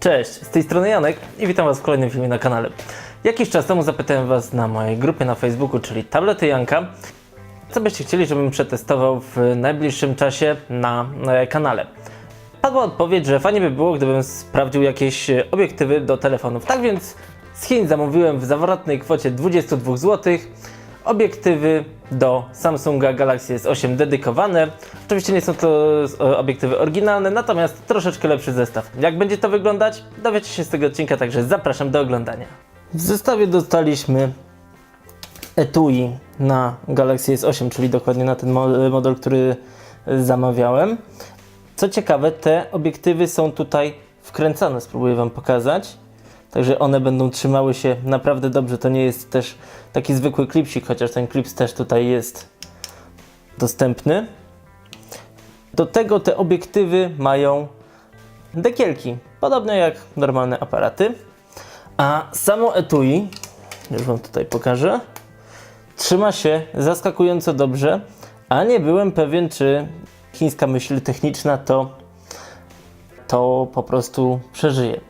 Cześć, z tej strony Janek i witam Was w kolejnym filmie na kanale. Jakiś czas temu zapytałem Was na mojej grupie na Facebooku, czyli Tablety Janka, co byście chcieli, żebym przetestował w najbliższym czasie na kanale. Padła odpowiedź, że fajnie by było, gdybym sprawdził jakieś obiektywy do telefonów. Tak więc z Chin zamówiłem w zawrotnej kwocie 22 zł obiektywy do Samsunga Galaxy S8 dedykowane. Oczywiście nie są to e, obiektywy oryginalne, natomiast troszeczkę lepszy zestaw. Jak będzie to wyglądać, dowiecie się z tego odcinka, także zapraszam do oglądania. W zestawie dostaliśmy etui na Galaxy S8, czyli dokładnie na ten mo- model, który zamawiałem. Co ciekawe, te obiektywy są tutaj wkręcane, spróbuję Wam pokazać. Także one będą trzymały się naprawdę dobrze. To nie jest też taki zwykły klipsik, chociaż ten klips też tutaj jest dostępny. Do tego te obiektywy mają dekielki, podobne jak normalne aparaty. A samo etui, już Wam tutaj pokażę, trzyma się zaskakująco dobrze, a nie byłem pewien, czy chińska myśl techniczna to, to po prostu przeżyje.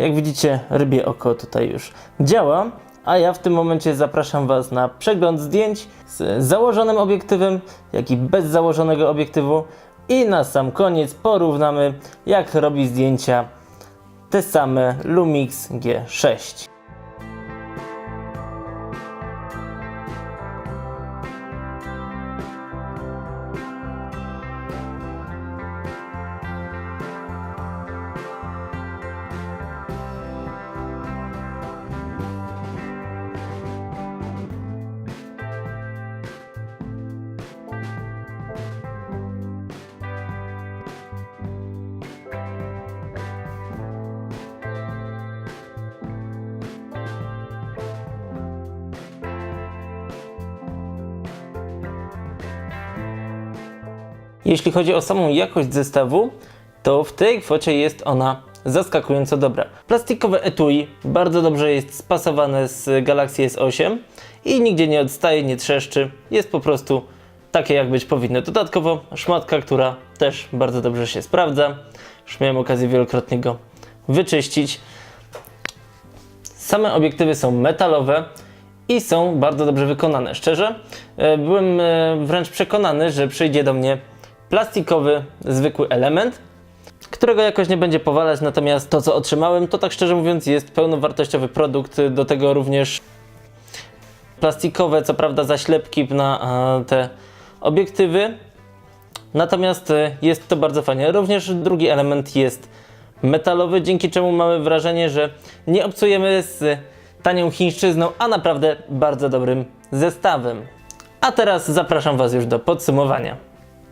Jak widzicie, rybie oko tutaj już działa, a ja w tym momencie zapraszam Was na przegląd zdjęć z założonym obiektywem, jak i bez założonego obiektywu i na sam koniec porównamy, jak robi zdjęcia te same Lumix G6. Jeśli chodzi o samą jakość zestawu, to w tej kwocie jest ona zaskakująco dobra. Plastikowe etui bardzo dobrze jest spasowane z Galaxy S8 i nigdzie nie odstaje, nie trzeszczy. Jest po prostu takie jak być powinno. Dodatkowo szmatka, która też bardzo dobrze się sprawdza. Już miałem okazję wielokrotnie go wyczyścić. Same obiektywy są metalowe i są bardzo dobrze wykonane. Szczerze, e, byłem e, wręcz przekonany, że przyjdzie do mnie plastikowy, zwykły element, którego jakoś nie będzie powalać, natomiast to, co otrzymałem, to tak szczerze mówiąc jest pełnowartościowy produkt, do tego również plastikowe, co prawda zaślepki na e, te obiektywy, natomiast e, jest to bardzo fajnie. Również drugi element jest metalowy, dzięki czemu mamy wrażenie, że nie obcujemy z tanią chińszczyzną, a naprawdę bardzo dobrym zestawem. A teraz zapraszam Was już do podsumowania.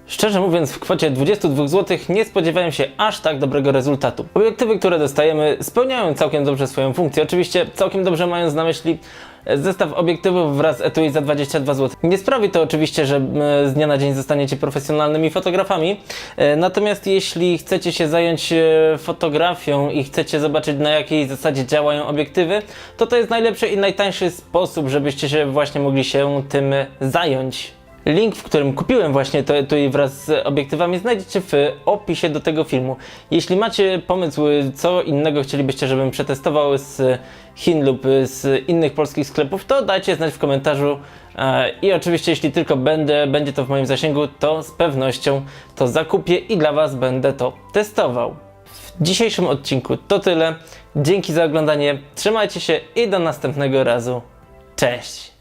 Szczerze mówiąc, w kwocie 22 zł nie spodziewałem się aż tak dobrego rezultatu. Obiektywy, które dostajemy, spełniają całkiem dobrze swoją funkcję. Oczywiście całkiem dobrze mając na myśli e, zestaw obiektywów wraz z etui za 22 zł. Nie sprawi to oczywiście, że z dnia na dzień zostaniecie profesjonalnymi fotografami. E, Natomiast jeśli chcecie się zająć e, fotografią i chcecie zobaczyć na jakiej zasadzie działają obiektywy, to to jest najlepszy i najtańszy sposób, żebyście się właśnie mogli się tym zająć. Link, w którym kupiłem właśnie to etui wraz z obiektywami znajdziecie w opisie do tego filmu. Jeśli macie pomysł, co innego chcielibyście, żebym przetestował z Chin lub z innych polskich sklepów, to dajcie znać w komentarzu. E, I oczywiście, jeśli tylko będę, będzie to w moim zasięgu, to z pewnością to zakupię i dla Was będę to testował. W dzisiejszym odcinku to tyle. Dzięki za oglądanie, trzymajcie się i do następnego razu. Cześć!